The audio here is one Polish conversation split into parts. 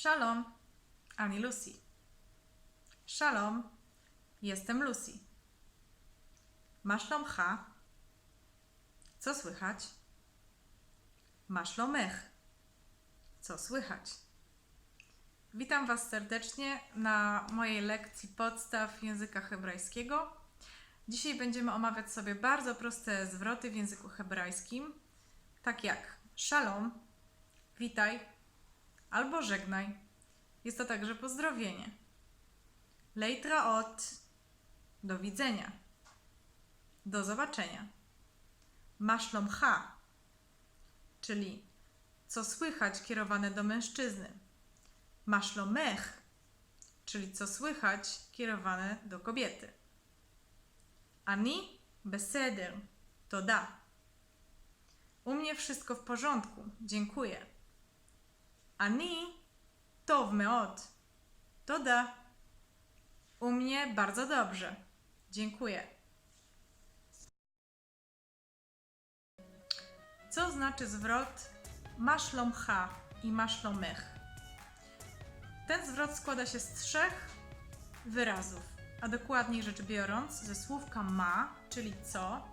Shalom, Ani Lucy. Shalom, jestem Lucy. Masz lomcha? Co słychać? Masz? Co słychać? Witam Was serdecznie na mojej lekcji podstaw języka hebrajskiego. Dzisiaj będziemy omawiać sobie bardzo proste zwroty w języku hebrajskim, tak jak shalom, witaj albo żegnaj. Jest to także pozdrowienie. Leitraot, do widzenia. Do zobaczenia. Maszlomcha, czyli co słychać kierowane do mężczyzny. Maszlomech, czyli co słychać kierowane do kobiety. Ani beseder, to da. U mnie wszystko w porządku, dziękuję. Ani tov meod, to da. U mnie bardzo dobrze, dziękuję. Co znaczy zwrot masz lomcha i masz lomech? Ten zwrot składa się z trzech wyrazów, a dokładniej rzecz biorąc ze słówka ma, czyli co,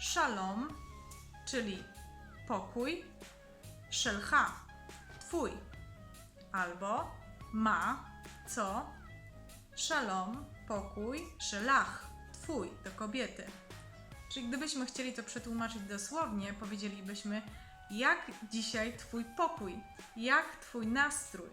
shalom, czyli pokój, szelcha, twój, albo ma, co, szalom, pokój, szelach, twój, do kobiety. Czyli gdybyśmy chcieli to przetłumaczyć dosłownie, powiedzielibyśmy, jak dzisiaj twój pokój, jak twój nastrój.